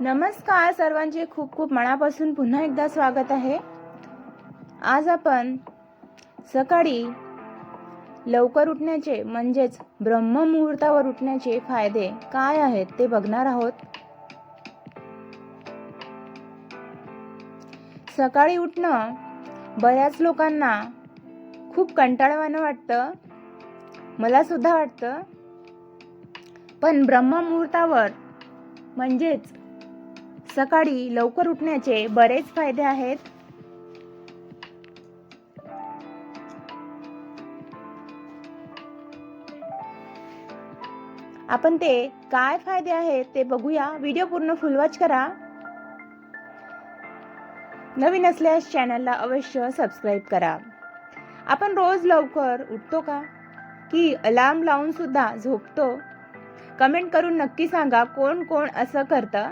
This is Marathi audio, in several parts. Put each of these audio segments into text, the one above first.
नमस्कार सर्वांचे खूप खूप मनापासून पुन्हा एकदा स्वागत आहे. आज आपण सकाळी लवकर उठण्याचे म्हणजेच ब्रह्ममुहूर्तावर उठण्याचे फायदे काय आहेत ते बघणार आहोत. सकाळी उठणं बऱ्याच लोकांना खूप कंटाळवाणं वाटतं मला सुद्धा वाटतं. पण ब्रह्ममुहूर्तावर म्हणजेच सकाळी लवकर उठण्याचे बरेच फायदे आहेत. आपण ते काय फायदे आहेत ते बघूया. व्हिडिओ पूर्ण फुलवाच करा. नवीन असल्यास चॅनलला अवश्य सबस्क्राईब करा. आपण रोज लवकर उठतो का? की अलार्म लावून सुद्धा झोपतो? कमेंट करून नक्की सांगा कोण कोण असं करतं.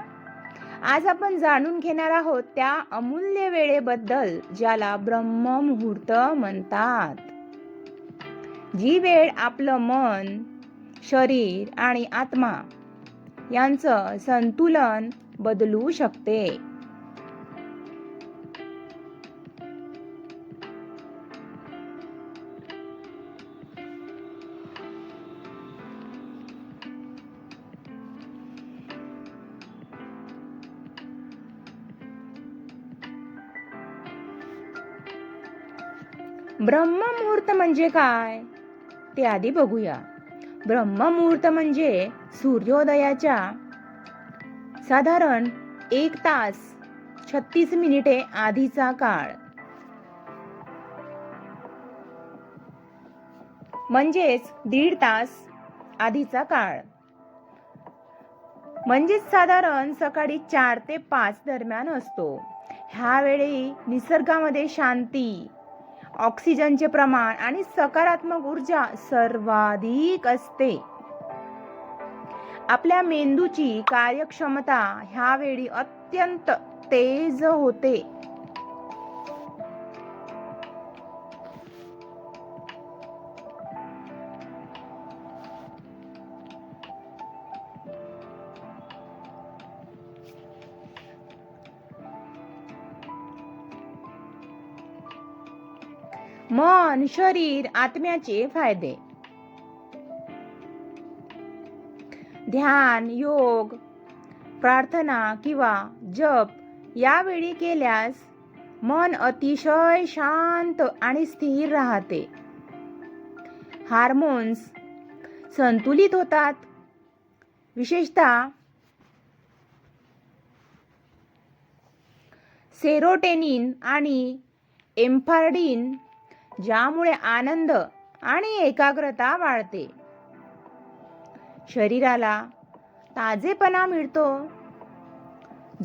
आज आपण जाणून घेणार आहोत त्या अमूल्य वेळेबद्दल ज्याला ब्रह्ममुहूर्त म्हणतात. जी वेळ आपलं मन शरीर आणि आत्मा यांचं संतुलन बदलू शकते. ब्रह्ममुहूर्त म्हणजे काय? ते आधी बघूया. ब्रह्ममुहूर्त म्हणजे सूर्योदयाच्या साधारण एक तास छत्तीस मिनिटे आधीचा काळ. म्हणजेच दीड तास आधीचा काळ. म्हणजेच साधारण सकाळी चार ते पाच दरम्यान असतो. ह्यावेळी निसर्गामध्ये शांती ऑक्सिजनचे प्रमाण आणि सकारात्मक ऊर्जा सर्वाधिक असते. आपल्या मेंदूची कार्यक्षमता ह्यावेळी अत्यंत तेज होते. मन शरीर आत्म्याचे फायदे. ध्यान योग प्रार्थना किंवा जप यावेळी केल्यास मन अतिशय शांत आणि स्थिर राहते. हार्मोन्स संतुलित होतात. विशेषतः सेरोटेनिन आणि एम्फार्डिन ज्यामुळे आनंद आणि एकाग्रता वाढते. शरीराला ताजेपणा मिळतो.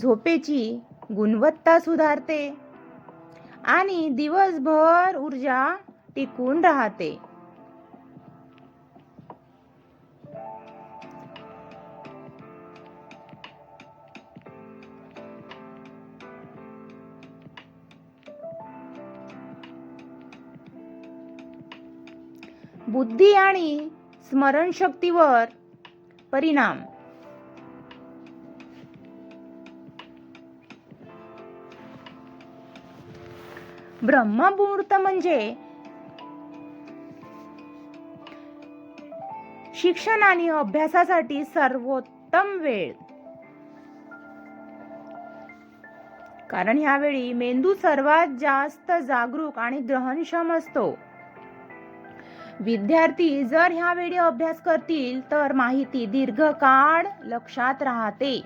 झोपेची गुणवत्ता सुधारते आणि दिवसभर ऊर्जा टिकून राहते. बुद्धी आणि स्मरणशक्तीवर परिणाम. ब्रह्ममुहूर्त म्हणजे शिक्षण आणि अभ्यासासाठी सर्वोत्तम वेळ. कारण ह्यावेळी मेंदू सर्वात जास्त जागरूक आणि ग्रहणक्षम असतो. विद्यार्थी जर ह्या वेळी अभ्यास करतील तर माहिती दीर्घकाळ लक्षात राहते.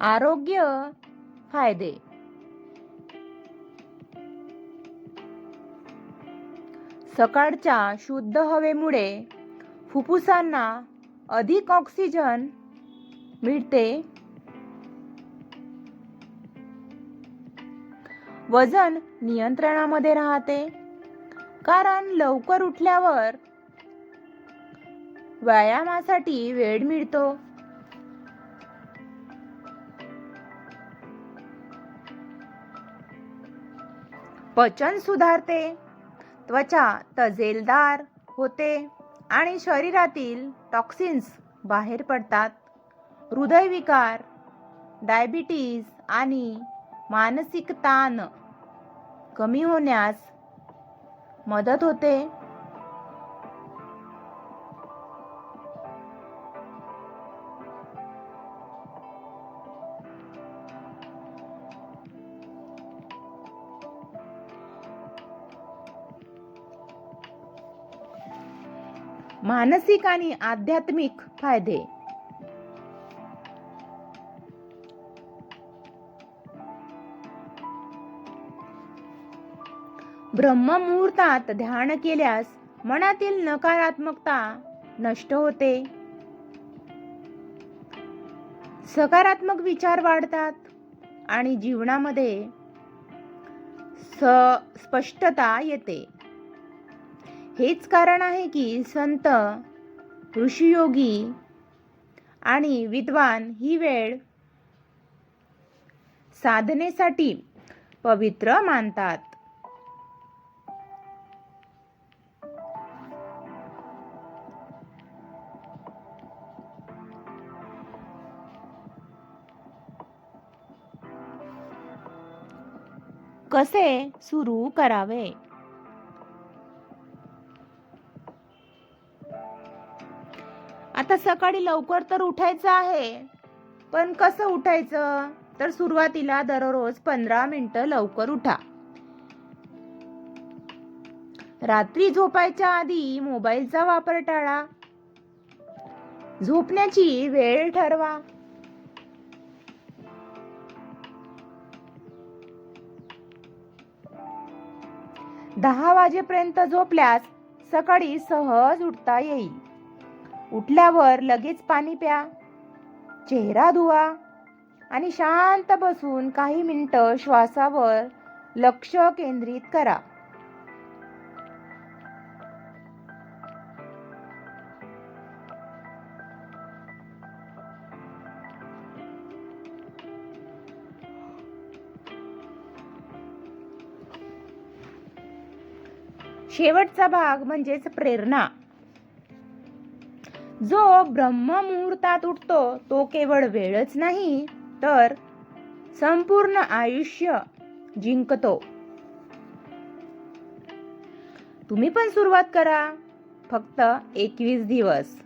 आरोग्य फायदे. सकाळच्या शुद्ध हवेमुळे फुफ्फुसांना अधिक ऑक्सिजन मिळते. वजन नियंत्रणामध्ये राहते. कारण लवकर उठल्यावर व्यायामासाठी वेळ मिळतो. पचन सुधारते. त्वचा तजेलदार होते आणि शरीरातील टॉक्सिन्स बाहेर पडतात. हृदयविकार डायबिटीज आणि मानसिक ताण कमी होण्यास मदत होते. मानसिक आणि आध्यात्मिक फायदे. ब्रह्ममुहूर्तात ध्यान केल्यास मनातील नकारात्मकता नष्ट होते. सकारात्मक विचार वाढतात आणि जीवनामध्ये स स्पष्टता येते. हेच कारण आहे की संत ऋषियोगी आणि विद्वान ही वेळ साधनेसाठी पवित्र मानतात. कसे सुरू करावे? आता सकाळी लवकर तर उठायचं आहे. पण कसं उठायचं? तर सुरुवातीला दररोज पंधरा मिनिटं लवकर उठा. रात्री झोपायच्या आधी मोबाईलचा वापर टाळा. झोपण्याची वेळ ठरवा. दहा वाजेपर्यंत झोपल्यास सकाळी सहज उठता येईल. उठल्यावर लगेच पाणी प्या. चेहरा धुवा आणि शांत बसून काही मिनिटं श्वासावर लक्ष केंद्रित करा. शेवटचा भाग म्हणजेच प्रेरणा. जो ब्रह्ममुहूर्तात उठतो तो केवळ वेळच नाही तर संपूर्ण आयुष्य जिंकतो. तुम्ही पण सुरुवात करा. फक्त एकवीस दिवस.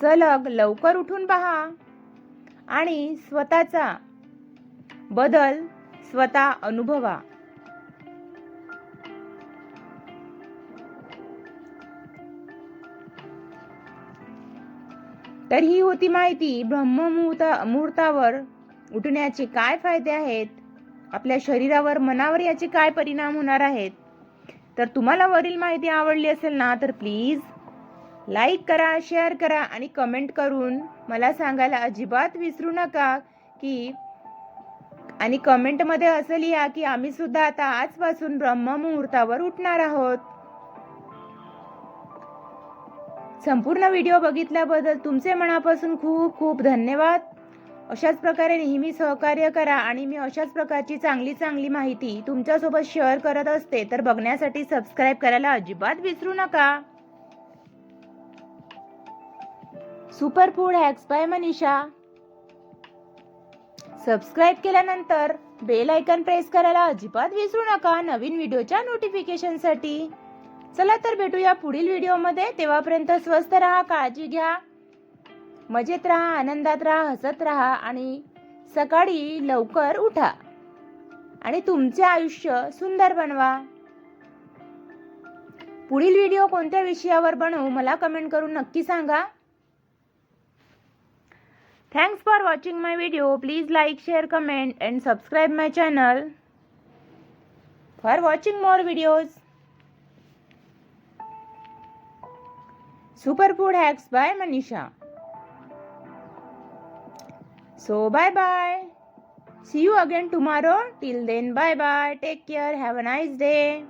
सलग लवकर उठून पहा. आणि स्वतःचा बदल स्वतः अनुभवा. तर ही होती माहिती ब्रह्ममुहूर्ता मुहूर्तावर उठण्याचे काय फायदे आहेत? आपल्या शरीरावर मनावर याचे काय परिणाम होणार आहेत? तर तुम्हाला वरील माहिती आवडली असेल ना तर प्लीज लाईक करा शेअर करा आणि कमेंट करून मला सांगायला अजिबात विसरू नका की आणि कमेंटमध्ये असं लिहा की आम्ही सुद्धा आता आजपासून ब्रह्ममुहूर्तावर उठणार आहोत. संपूर्ण व्हिडिओ बघितल्याबद्दल तुमचे मनापासून खूप खूप धन्यवाद. अशाच प्रकारे नेहमी सहकार्य करा आणि मी अशाच प्रकारची चांगली चांगली माहिती तुमच्यासोबत शेअर करत असते तर बघण्यासाठी सबस्क्राईब करायला अजिबात विसरू नका. Super food hacks by Manisha subscribe केल्यानंतर बेल आयकन प्रेस करायला अजिबात विसरू नका. नवीन व्हिडिओच्या नोटिफिकेशनसाठी चला तर भेटूया पुढील व्हिडिओमध्ये. तेव्हापर्यंत स्वस्त राहा काळजी घ्या मजेत राहा आनंदात राहा हसत राहा आणि सकाळी लवकर उठा. आणि तुमचे आयुष्य सुंदर बनवा. पुढील व्हिडिओ कोणत्या विषयावर बनवू मला कमेंट करून नक्की सांगा. Thanks for watching my video please like share comment and subscribe my channel for watching more videos Superfood Hacks by Manisha. So, bye bye. See you again tomorrow. Till then, bye bye. Take care. Have a nice day.